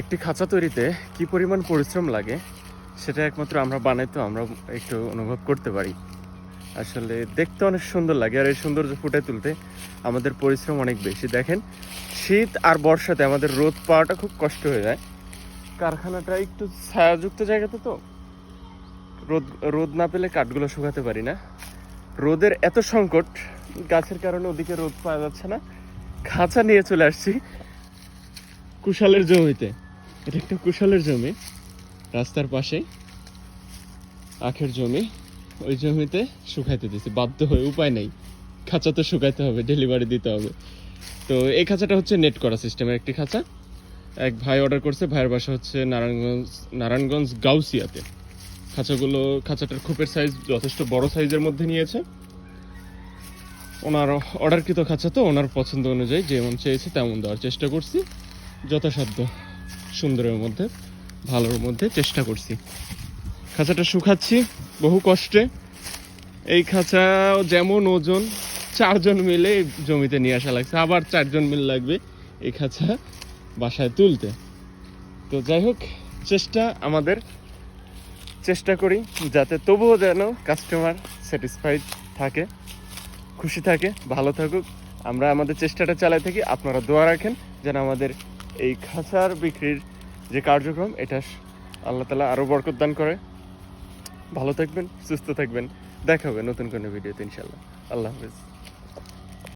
একটি খাঁচা তৈরিতে কি পরিমাণ পরিশ্রম লাগে, সেটা একমাত্র আমরা বানাই তো, আমরা একটু অনুভব করতে পারি। আসলে দেখতে অনেক সুন্দর লাগে, আর এই সৌন্দর্য ফুটে তুলতে আমাদের পরিশ্রম অনেক বেশি। দেখেন, শীত আর বর্ষাতে আমাদের রোদ পাওয়াটা খুব কষ্ট হয়ে যায়। কারখানাটা একটু ছায়াযুক্ত জায়গাতে তো, রোদ রোদ না পেলে কাঠগুলো শুকাতে পারি না। রোদের এত সংকট, গাছের কারণে ওদিকে রোদ পাওয়া যাচ্ছে না। খাঁচা নিয়ে চলে আসছি। কুশালের জমিতে। এটা একটা কুশালের জমি। রাস্তার পাশেই আখের জমি। ওই জমিতে শুকাইতে দিছি বাধ্য হয়ে, উপায় নেই। খাঁচা তো শুকাইতে হবে, ডেলিভারি দিতে হবে। তো এই খাঁচাটা হচ্ছে নেট করা সিস্টেমের একটি খাঁচা। এক ভাই অর্ডার করছে, ভাইয়ের বাসা হচ্ছে নারায়ণগঞ্জ নারায়ণগঞ্জ গাউসিয়াতে। খাঁচাগুলো, খাঁচাটার খোপের সাইজ যথেষ্ট বড় সাইজের মধ্যে নিয়েছে। ওনার অর্ডারকৃত খাঁচা তো, ওনার পছন্দ অনুযায়ী যেমন চেয়েছে তেমন দেওয়ার চেষ্টা করছি। যথাসাধ্য, সুন্দরের মধ্যে, ভালোর মধ্যে চেষ্টা করছি। খাঁচাটা শুকাচ্ছি বহু কষ্টে। এই খাঁচা যেমন ওজন, চারজন মিলে জমিতে নিয়ে আসা লাগছে। আবার চারজন মিল লাগবে এই খাঁচা বাসায় তুলতে। তো যাই হোক, চেষ্টা আমাদের। চেষ্টা করি যাতে তবুও যেন কাস্টমার স্যাটিসফাইড থাকে, খুশি থাকে, ভালো থাকুক। আমরা আমাদের চেষ্টাটা চালাই থাকি। আপনারা দোয়া রাখেন যেন আমাদের এই খাঁচার বিক্রির যে কার্যক্রম, এটা আল্লাহ তালা আরও বরকত দান করে। ভালো থাকবেন, সুস্থ থাকবেন। দেখা হবে নতুন কোনো ভিডিওতে ইনশাল্লাহ আল্লাহ হাফিজ।